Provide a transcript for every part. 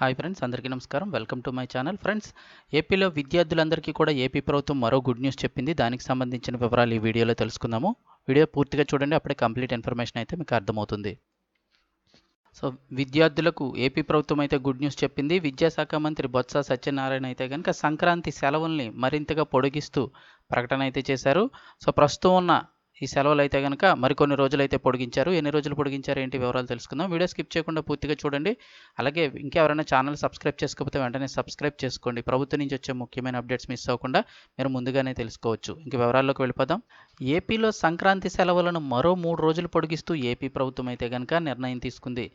Hi friends అందరికీ నమస్కారం. Welcome to my channel. Friends ఏపీలో విద్యార్థులందరికీ కూడా ఏపీ ప్రభుత్వం మరో గుడ్ న్యూస్ చెప్పింది. దానికి సంబంధించిన వివరాలు ఈ వీడియోలో తెలుసుకుందాము. వీడియో పూర్తిగా చూడండి అప్పుడే కంప్లీట్ ఇన్ఫర్మేషన్ అయితే మీకు అర్థమవుతుంది. సో విద్యార్థులకు ఏపీ ప్రభుత్వం అయితే గుడ్ న్యూస్ చెప్పింది. విద్యాశాఖ మంత్రి బొత్స సత్యనారాయణ అయితే కనుక సంక్రాంతి సెలవుల్ని మరింతగా పొడిగిస్తూ ప్రకటన అయితే చేశారు. సో ప్రస్తుతం ఉన్న ఈ సెలవులు అయితే కనుక మరికొన్ని రోజులు అయితే పొడిగించారు. ఎన్ని రోజులు పొడిగించారు ఏంటి వివరాలు తెలుసుకుందాం. వీడియో స్కిప్ చేయకుండా పూర్తిగా చూడండి. అలాగే ఇంకెవరైనా ఛానల్ సబ్స్క్రైబ్ చేసుకోకపోతే వెంటనే సబ్స్క్రైబ్ చేసుకోండి. ప్రభుత్వం నుంచి వచ్చే ముఖ్యమైన అప్డేట్స్ మిస్ అవ్వకుండా మీరు ముందుగానే తెలుసుకోవచ్చు. ఇంక వివరాల్లోకి వెళ్ళిపోదాం. ఏపీలో సంక్రాంతి సెలవులను మరో మూడు రోజులు పొడిగిస్తూ ఏపీ ప్రభుత్వం అయితే కనుక నిర్ణయం తీసుకుంది.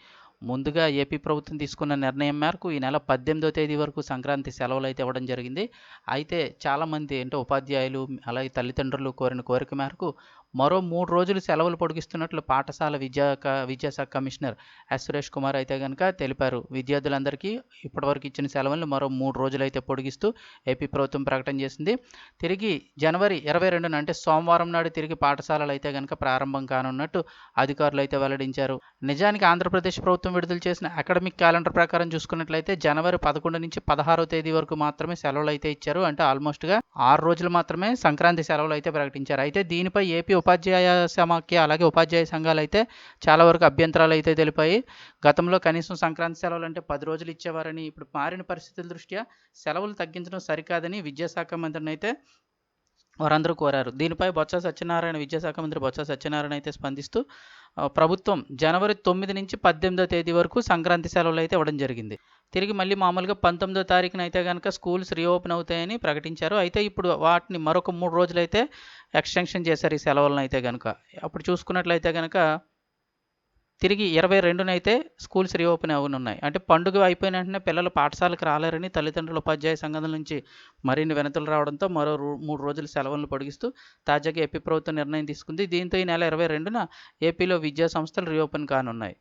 ముందుగా ఏపీ ప్రభుత్వం తీసుకున్న నిర్ణయం మేరకు ఈ నెల పద్దెనిమిదో తేదీ వరకు సంక్రాంతి సెలవులు అయితే ఇవ్వడం జరిగింది. అయితే చాలామంది అంటే ఉపాధ్యాయులు అలాగే తల్లిదండ్రులు కోరిన కోరిక మేరకు మరో మూడు రోజులు సెలవులు పొడిగిస్తున్నట్లు పాఠశాల విద్యా విద్యాశాఖ కమిషనర్ ఎస్ సురేష్ కుమార్ అయితే కనుక తెలిపారు. విద్యార్థులందరికీ ఇప్పటివరకు ఇచ్చిన సెలవులను మరో మూడు రోజులు అయితే పొడిగిస్తూ ఏపీ ప్రభుత్వం ప్రకటన చేసింది. తిరిగి జనవరి ఇరవై రెండున అంటే సోమవారం నాడు తిరిగి పాఠశాలలు అయితే కనుక ప్రారంభం కానున్నట్టు అధికారులు అయితే వెల్లడించారు. నిజానికి ఆంధ్రప్రదేశ్ ప్రభుత్వం విడుదల చేసిన అకాడమిక్ క్యాలెండర్ ప్రకారం చూసుకున్నట్లయితే జనవరి పదకొండు నుంచి పదహారో తేదీ వరకు మాత్రమే సెలవులు అయితే ఇచ్చారు. అంటే ఆల్మోస్ట్గా ఆరు రోజులు మాత్రమే సంక్రాంతి సెలవులు అయితే ప్రకటించారు. అయితే దీనిపై ఏపీ ఉపాధ్యాయ సమాఖ్య అలాగే ఉపాధ్యాయ సంఘాలు అయితే చాలా వరకు అభ్యంతరాలు అయితే తెలిపాయి. గతంలో కనీసం సంక్రాంతి సెలవులు అంటే పది రోజులు ఇచ్చేవారని ఇప్పుడు మారిన పరిస్థితుల దృష్ట్యా సెలవులు తగ్గించడం సరికాదని విద్యాశాఖ మంత్రిని అయితే వారందరూ కోరారు. దీనిపై బొత్స సత్యనారాయణ విద్యాశాఖ మంత్రి బొత్స సత్యనారాయణ అయితే స్పందిస్తూ ప్రభుత్వం జనవరి తొమ్మిది నుంచి పద్దెనిమిదో తేదీ వరకు సంక్రాంతి సెలవులు అయితే ఇవ్వడం జరిగింది. తిరిగి మళ్ళీ మామూలుగా పంతొమ్మిదో తారీఖున అయితే కనుక స్కూల్స్ రీఓపెన్ అవుతాయని ప్రకటించారు. అయితే ఇప్పుడు వాటిని మరొక మూడు రోజులైతే ఎక్స్టెన్షన్ చేశారు ఈ సెలవులను అయితే కనుక అప్పుడు చూసుకున్నట్లయితే కనుక తిరిగి ఇరవై రెండునైతే స్కూల్స్ రీఓపెన్ అవ్వనున్నాయి అంటే పండుగ అయిపోయిన వెంటనే పిల్లలు పాఠశాలకు రాలేరని తల్లిదండ్రుల ఉపాధ్యాయ సంఘం నుంచి మరిన్ని వినతులు రావడంతో మరో మూడు రోజులు సెలవులను పొడిగిస్తూ తాజాగా ఏపీ ప్రభుత్వం నిర్ణయం తీసుకుంది. దీంతో ఈ నెల ఇరవై రెండున ఏపీలో విద్యా సంస్థలు రీఓపెన్ కానున్నాయి.